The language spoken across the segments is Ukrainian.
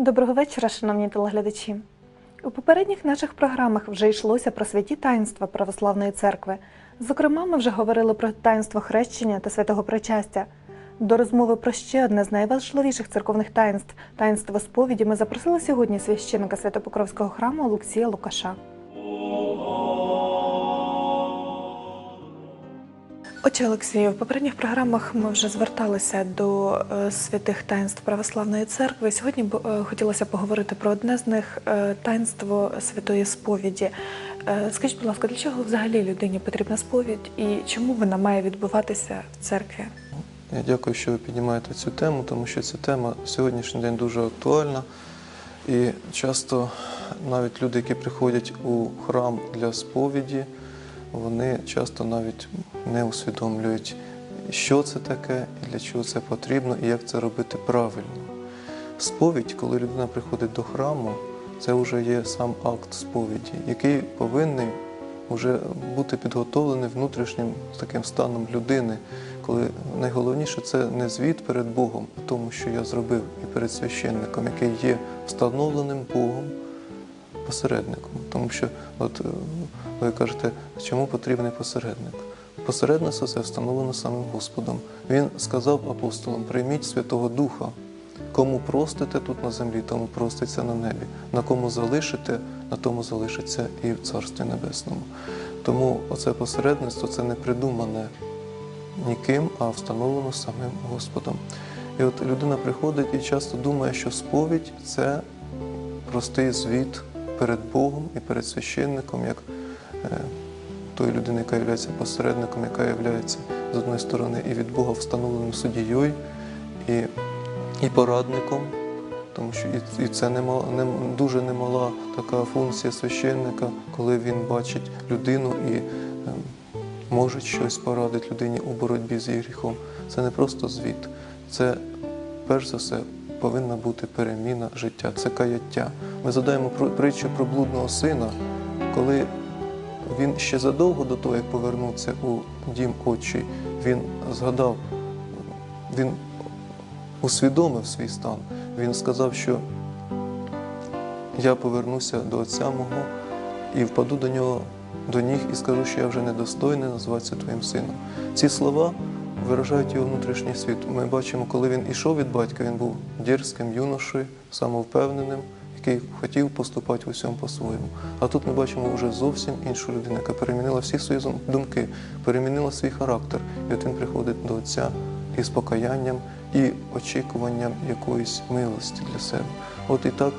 Доброго вечора, шановні телеглядачі. У попередніх наших програмах вже йшлося про святі таїнства Православної церкви. Зокрема, ми вже говорили про таїнство хрещення та святого причастя. До розмови про ще одне з найважливіших церковних таїнств таїнство сповіді ми запросили сьогодні священника Святопокровського храму Олексія Лукаша. Отже, Олексію, в попередніх програмах ми вже зверталися до е, святих таїнств Православної церкви. Сьогодні е, хотілося поговорити про одне з них е, таїнство святої сповіді. Скажіть, будь ласка, для чого взагалі людині потрібна сповідь і чому вона має відбуватися в церкві? Я дякую, що ви піднімаєте цю тему, тому що ця тема сьогоднішній день дуже актуальна. І часто навіть люди, які приходять у храм для сповіді, вони часто навіть не усвідомлюють, що це таке і для чого це потрібно, і як це робити правильно. Сповідь, коли людина приходить до храму, це вже є сам акт сповіді, який повинен вже бути підготовлений внутрішнім таким станом людини, коли найголовніше це не звіт перед Богом, тому, що я зробив, і перед священником, який є встановленим Богом посередником. Тому що, от е, ви кажете, чому потрібний посередник? Посередництво це встановлено самим Господом. Він сказав апостолам: прийміть Святого Духа. Кому простите тут на землі, тому проститься на небі. На кому залишите, на тому залишиться і в Царстві Небесному. Тому оце посередництво це не придумане ніким, а встановлено самим Господом. І от людина приходить і часто думає, що сповідь це простий звіт перед Богом і перед священником, як е, тої людини, яка є посередником, яка є з одної сторони і від Бога встановленим суддєю, і, і порадником, тому що і, і це немала, не, дуже немала така функція священника, коли він бачить людину і е, може щось порадити людині у боротьбі з гріхом. Це не просто звіт, це перш за все повинна бути переміна життя, це каяття. Ми задаємо про- притчу про блудного сина, коли він ще задовго до того, як повернувся у дім отчий, він згадав, він усвідомив свій стан. Він сказав, що я повернуся до отця мого і впаду до нього до ніг і скажу, що я вже недостойний називатися твоїм сином. Ці слова виражають його внутрішній світ. Ми бачимо, коли він ішов від батька, він був дерзким юношею, самовпевненим, який хотів поступати в усьому по-своєму. А тут ми бачимо вже зовсім іншу людину, яка перемінила всі свої думки, перемінила свій характер. І от він приходить до Отця із покаянням і очікуванням якоїсь милості для себе. От і так,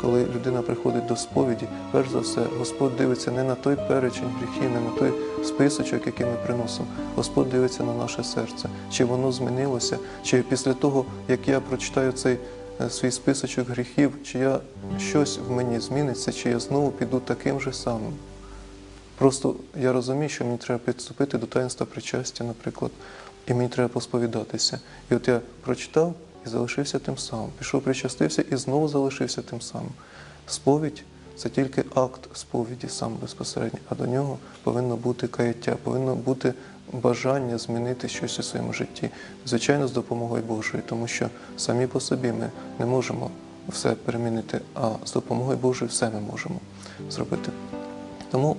коли людина приходить до сповіді, перш за все, Господь дивиться не на той перечень гріхів, не на той списочок, який ми приносимо. Господь дивиться на наше серце, чи воно змінилося, чи після того, як я прочитаю цей свій списочок гріхів, чи я щось в мені зміниться, чи я знову піду таким же самим. Просто я розумію, що мені треба підступити до таїнства причастя, наприклад, і мені треба посповідатися. І от я прочитав і залишився тим самим. Пішов, причастився і знову залишився тим самим. Сповідь це тільки акт сповіді сам безпосередньо, а до нього повинно бути каяття, повинно бути бажання змінити щось у своєму житті. Звичайно, з допомогою Божою, тому що самі по собі ми не можемо все перемінити, а з допомогою Божою все ми можемо зробити. Тому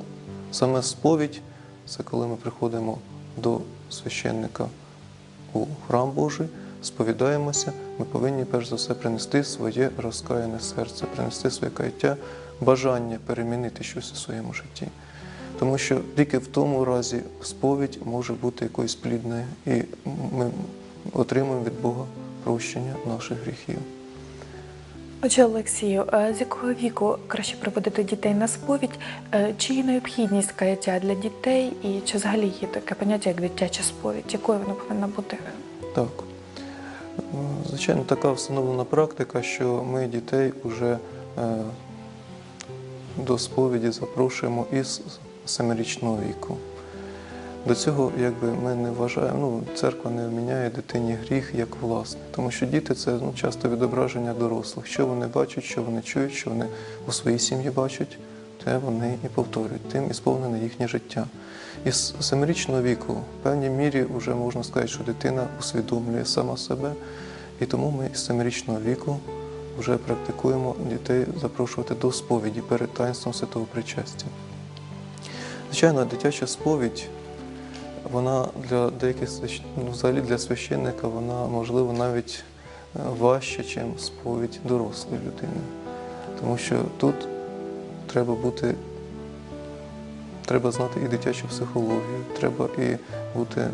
саме сповідь це коли ми приходимо до священника у храм Божий, сповідаємося, ми повинні перш за все принести своє розкаяне серце, принести своє каяття, бажання перемінити щось у своєму житті. Тому що тільки в тому разі сповідь може бути якоюсь плідною, і ми отримуємо від Бога прощення наших гріхів. Отже, Олексію, е, з якого віку краще приводити дітей на сповідь? Е, Чи є необхідність каяття для дітей, і чи взагалі є таке поняття, як дитяча сповідь? Якою вона повинна бути? Так. Е, Звичайно, така встановлена практика, що ми дітей вже е, до сповіді запрошуємо із семирічного віку. До цього якби ми не вважаємо, ну, церква не вміняє дитині гріх як власний, тому що діти це ну, часто відображення дорослих. Що вони бачать, що вони чують, що вони у своїй сім'ї бачать, те вони і повторюють, тим і сповнене їхнє життя. І з семирічного віку в певній мірі вже можна сказати, що дитина усвідомлює сама себе, і тому ми з семирічного віку вже практикуємо дітей запрошувати до сповіді перед таїнством святого причастя. Звичайно, дитяча сповідь, вона для деяких ну, взагалі для священника, вона можливо навіть е, важче, ніж сповідь дорослої людини. Тому що тут треба бути, треба знати і дитячу психологію, треба і бути,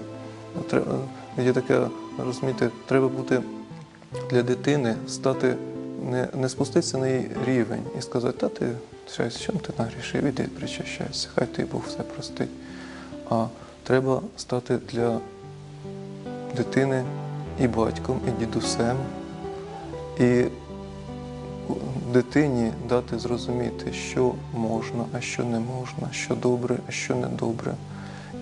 треба, є таке, розумієте, треба бути для дитини стати, не, не спуститися на її рівень і сказати, та ти щось, чому ти нагрішив, іди причащайся, хай ти Бог все простить. А треба стати для дитини і батьком, і дідусем, і дитині дати зрозуміти, що можна, а що не можна, що добре, а що не добре.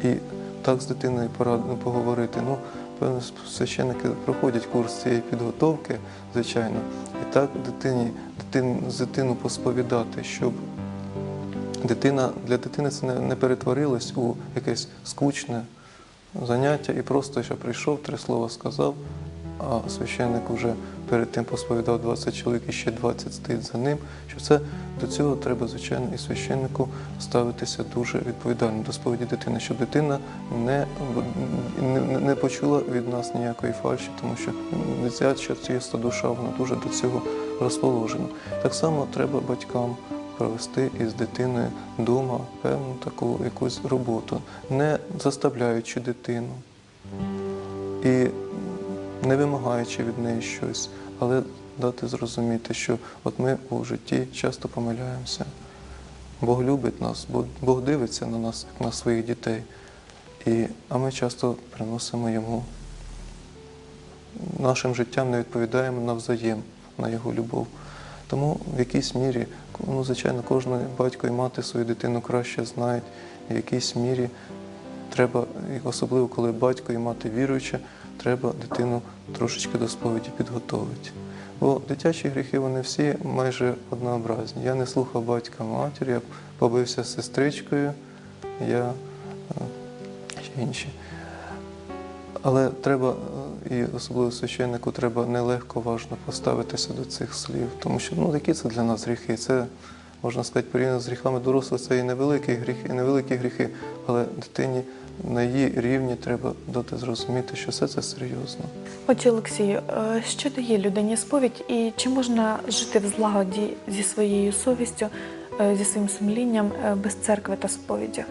І так з дитиною порадно поговорити. Ну, певно, священники проходять курс цієї підготовки, звичайно, так дитині, дитин, дитину посповідати, щоб дитина для дитини це не, не перетворилось у якесь скучне заняття і просто що прийшов, три слова сказав, а священник вже перед тим посповідав 20 чоловік і ще 20 стоїть за ним. Що це до цього треба, звичайно, і священнику ставитися дуже відповідально до сповіді дитини, щоб дитина не, не, не почула від нас ніякої фальші, тому що дитяча чиста душа вона дуже до цього розположена. Так само треба батькам провести із дитиною вдома певну таку якусь роботу, не заставляючи дитину і не вимагаючи від неї щось, але дати зрозуміти, що от ми у житті часто помиляємося. Бог любить нас, Бог- дивиться на нас, на своїх дітей. І, а ми часто приносимо йому нашим життям не відповідаємо навзаєм на його любов. Тому в якійсь мірі, ну, звичайно, кожен батько і мати свою дитину краще знають, в якійсь мірі треба, особливо коли батько і мати віруюча, треба дитину трошечки до сповіді підготовити. Бо дитячі гріхи вони всі майже однообразні. Я не слухав батька матір, я побився з сестричкою, я е, ще інші. Але треба, е, і особливо священнику, треба нелегко важно поставитися до цих слів, тому що ну, які це для нас гріхи? Це, можна сказати, порівняно з гріхами дорослих, це і невеликі гріхи, невеликі гріхи, але дитині на її рівні треба дати зрозуміти, що все це серйозно. Отже, Олексію, е, що дає людині сповідь і чи можна жити в злагоді зі своєю совістю, е, зі своїм сумлінням е, без церкви та сповіді?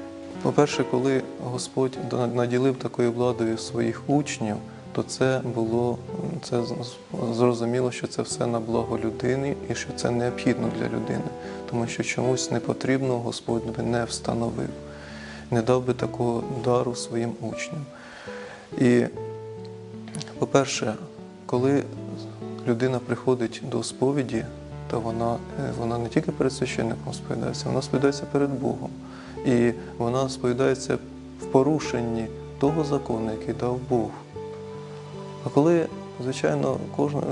По-перше, коли Господь наділив такою владою своїх учнів, то це було це зрозуміло, що це все на благо людини і що це необхідно для людини, тому що чомусь непотрібного Господь би не встановив, не дав би такого дару своїм учням. І, по-перше, коли людина приходить до сповіді, то вона, е, вона не тільки перед священником сповідається, вона сповідається перед Богом. І вона сповідається в порушенні того закону, який дав Бог. А коли, звичайно, кожна.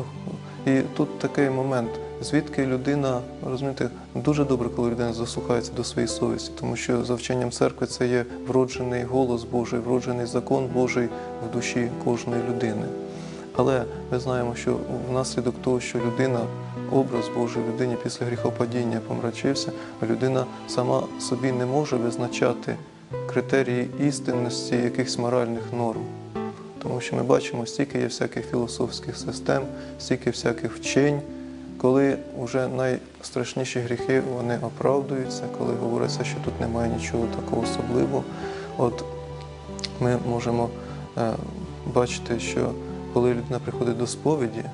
І тут такий момент, звідки людина, розумієте, дуже добре, коли людина заслухається до своєї совісті, тому що за вченням церкви це є вроджений голос Божий, вроджений закон Божий в душі кожної людини. Але ми знаємо, що внаслідок того, що людина, образ Божий людині після гріхопадіння помрачився, людина сама собі не може визначати критерії істинності якихось моральних норм. Тому що ми бачимо, стільки є всяких філософських систем, стільки всяких вчень, коли вже найстрашніші гріхи вони оправдуються, коли говориться, що тут немає нічого такого особливого. От ми можемо е, бачити, що коли людина приходить до сповіді,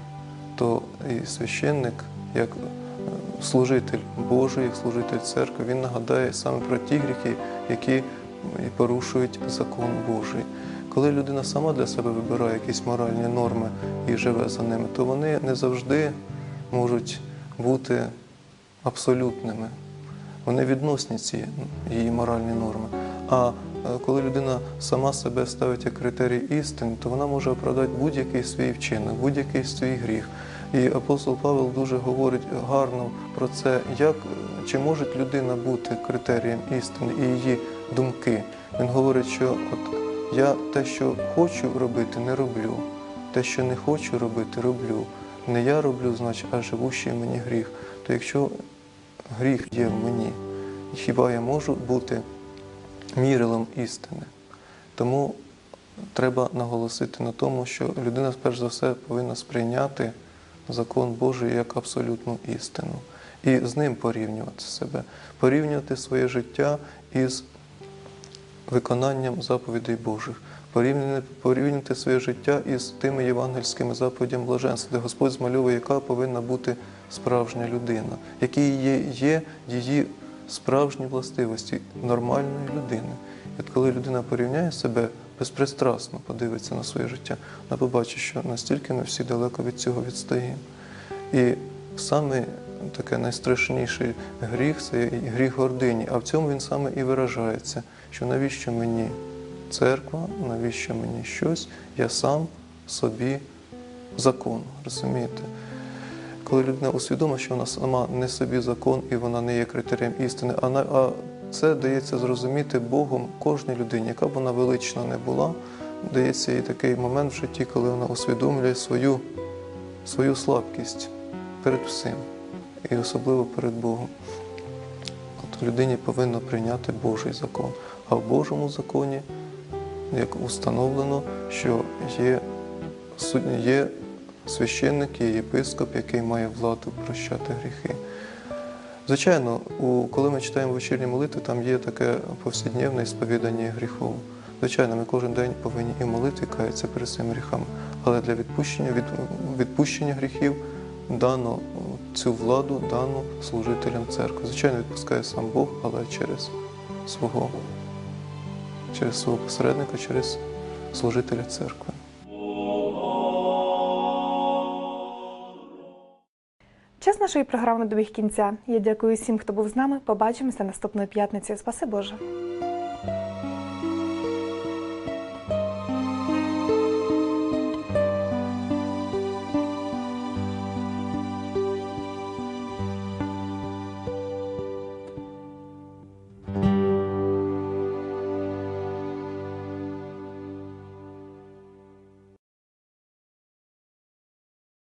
то і священник, як е, служитель Божий, як служитель церкви, він нагадає саме про ті гріхи, які порушують закон Божий. Коли людина сама для себе вибирає якісь моральні норми і живе за ними, то вони не завжди можуть бути абсолютними. Вони відносні ці її моральні норми. А е, коли людина сама себе ставить як критерій істини, то вона може оправдати будь-який свій вчинок, будь-який свій гріх. І апостол Павел дуже говорить гарно про це, як чи може людина бути критерієм істини і її думки. Він говорить, що от я те, що хочу робити, не роблю. Те, що не хочу робити, роблю. не я роблю, значить, а живущий мені гріх. То якщо гріх є в мені, хіба я можу бути мірилом істини? Тому треба наголосити на тому, що людина, перш за все, повинна сприйняти закон Божий як абсолютну істину і з ним порівнювати себе, порівнювати своє життя із виконанням заповідей Божих, порівняти, своє життя із тими євангельськими заповідями блаженства, де Господь змальовує, яка повинна бути справжня людина, які є, є її справжні властивості нормальної людини. І от коли людина порівняє себе безпристрасно, подивиться на своє життя, вона побачить, що настільки ми всі далеко від цього відстаємо. І саме таке найстрашніший гріх це гріх гордині, а в цьому він саме і виражається, що навіщо мені церква, навіщо мені щось, я сам собі закон, розумієте? Коли людина усвідомить, що вона сама не собі закон і вона не є критерієм істини, а, а це дається зрозуміти Богом кожній людині, яка б вона велична не була, дається їй такий момент в житті, коли вона усвідомлює свою, свою слабкість перед всім, і особливо перед Богом. От людині повинно прийняти Божий закон. А в Божому законі, як установлено, що є, є священник, є єпископ, який має владу прощати гріхи. Звичайно, коли ми читаємо вечірні молитви, там є таке повсякдневне сповідання гріхов. Звичайно, ми кожен день повинні і молити, і каятися перед своїми гріхами. Але для відпущення, від, відпущення гріхів дано цю владу дано служителям церкви. Звичайно, відпускає сам Бог, але через свого, через свого посередника, через служителя церкви. Час нашої програми добіг кінця. Я дякую всім, хто був з нами. Побачимося наступної п'ятниці. Спаси Боже.